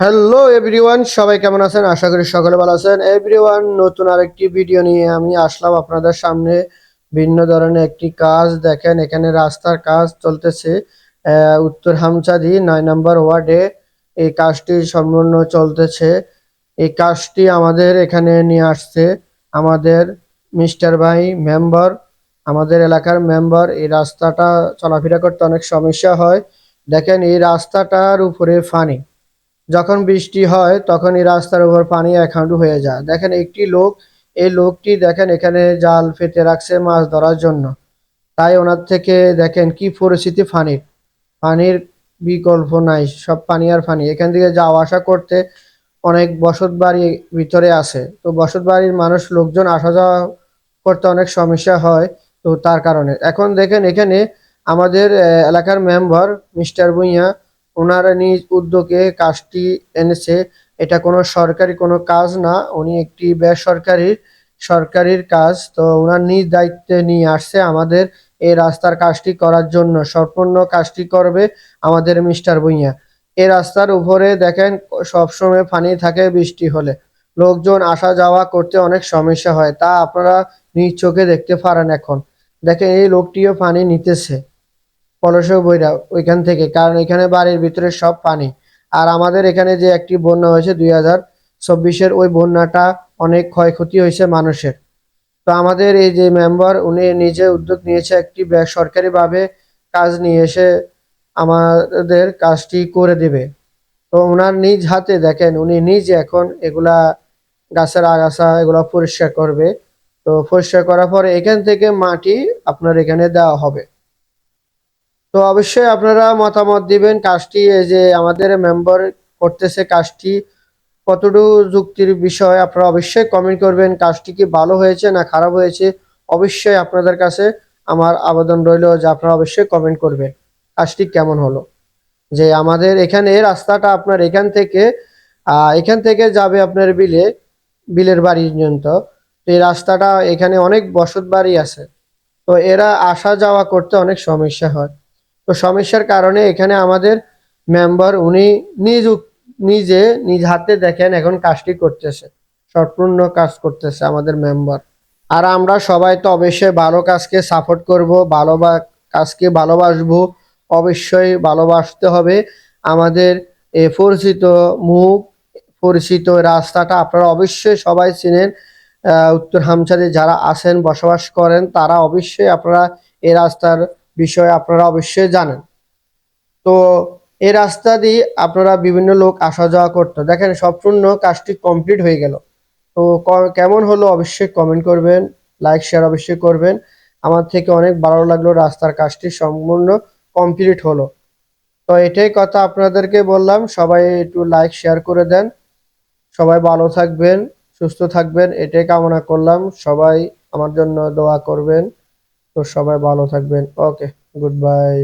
Hello everyone সবাই কেমন আছেন? আশা করি সকলে ভালো আছেন। এভরিওয়ান নতুন আরেকটি ভিডিও নিয়ে আমি আসলাম আপনাদের সামনে। ভিন্ন ধরনের একটি কাজ। দেখেন, এখানে রাস্তার কাজ চলতেছে। উত্তর হামচাদি, নয় নম্বর ওয়ার্ডে এই কাজটি সম্পূর্ণ চলতেছে। এই কাজটি আমাদের এখানে নিয়ে আসছে আমাদের মিস্টার ভাই মেম্বার। আমাদের এলাকার মেম্বার। এই রাস্তাটা চলাফেরা করতে অনেক সমস্যা হয়। দেখেন, এই রাস্তাটার উপরে ফানি। যখন বৃষ্টি হয় তখন এই রাস্তার উপর পানি একাউন্ট হয়ে যায়। দেখেন, একটি লোক, এই লোকটি দেখেন, এখানে জাল ফেতে রাখছে মাছ ধরার জন্য। তাই ওনার থেকে দেখেন, কি পরিস্থিতি পানির? পানির বিকল্প নাই, সব পানি আর পানি। এখান থেকে যাওয়া আসা করতে অনেক বসত বাড়ি ভিতরে আছে। তো বসত বাড়ির মানুষ, লোকজন আসা যাওয়া করতে অনেক সমস্যা হয় তো তার কারণে। এখন দেখেন, এখানে আমাদের এলাকার মেম্বার মিস্টার ভুঁইয়া ওনারা নিজ উদ্যোগে কাজটি এনেছে। এটা কোনো সরকারি কোনো কাজ না, উনি একটি বেসরকারি সরকারির কাজ। তো ওনার নিজ দায়িত্বে নিয়ে আসছে আমাদের এই রাস্তার কাজটি করার জন্য। সম্পূর্ণ কাজটি করবে আমাদের মিস্টার ভুঁইয়া। এই রাস্তার উপরে দেখেন, সবসময় পানি থাকে, বৃষ্টি হলে। লোকজন আসা যাওয়া করতে অনেক সমস্যা হয়। তা আপনারা নিজ চোখে দেখতে পারেন এখন। দেখেন, এই লোকটিও পানি নিতেছে। পলস বইরা ওইখান থেকে, কারণ এখানে বাড়ির ভিতরে সব পানি। আর আমাদের এখানে যে একটি বন্যা হয়েছে দুই হাজার চব্বিশের, ওই বন্যাটা অনেক ক্ষয়ক্ষতি হয়েছে মানুষের। তো আমাদের এই যে মেম্বার, উনি নিজে উদ্যোগ নিয়েছে একটি বেসরকারি ভাবে কাজ নিয়ে এসে আমাদের কাজটি করে দিবে। তো ওনার নিজ হাতে দেখেন, উনি নিজে এখন এগুলা গাছের আগাছা এগুলা পরিষ্কার করবে। তো পরিষ্কার করার পরে এখান থেকে মাটি আপনার এখানে দেওয়া হবে। তো অবশ্যই আপনারা মতামত দিবেন কাজটি যে আমাদের মেম্বার করতেছে কাজটি, কতটুকু যুক্তির বিষয় আপনারা অবশ্যই কমেন্ট করবেন, কাজটি কি ভালো হয়েছে না খারাপ হয়েছে, অবশ্যই আপনাদের কাছে আমার আবেদন রইল যে আপনারা অবশ্যই কমেন্ট করবেন, কাজটি কেমন হলো? যে আমাদের এখানে রাস্তাটা আপনার এখান থেকে এখান থেকে যাবে আপনার বিলে, বিলের বাড়ি পর্যন্ত এই রাস্তাটা এখানে অনেক বসত বাড়ি আছে, তো এরা আসা যাওয়া করতে অনেক সমস্যা হয়। তো সমস্যার কারণে এখানে আমাদের মেম্বার উনি নিজ নিজে নিজ হাতে দেখেন এখন কাজটি করতেছে। সম্পূর্ণ কাজ করতেছে আমাদের মেম্বার আর আমরা সবাই তো অবশ্যই ভালো কাজকে সাপোর্ট করব, ভালো কাজকে ভালোবাসবো, অবশ্যই ভালোবাসতে হবে। আমাদের এ পরিচিত মুখ, পরিচিত রাস্তাটা আপনারা অবশ্যই সবাই চিনেন। উত্তর হামচাঁদে যারা আছেন, বসবাস করেন, তারা অবশ্যই আপনারা এই রাস্তার বিষয়ে আপনারা অবশ্যই জানেন। তো এই রাস্তা দিয়ে আপনারা বিভিন্ন লোক আসা যাওয়া করতো। দেখেন, সম্পূর্ণ কাজটি কমপ্লিট হয়ে গেল। তো কেমন হলো অবশ্যই কমেন্ট করবেন লাইক শেয়ার অবশ্যই করবেন। আমার থেকে অনেক ভালো লাগল রাস্তার কাজটি সম্পূর্ণ কমপ্লিট হলো। তো এটাই কথা আপনাদেরকে বললাম, সবাই একটু লাইক শেয়ার করে দেন। সবাই ভালো থাকবেন, সুস্থ থাকবেন, এটাই কামনা করলাম। সবাই আমার জন্য দোয়া করবেন। তো সবাই ভালো থাকবেন। Okay good bye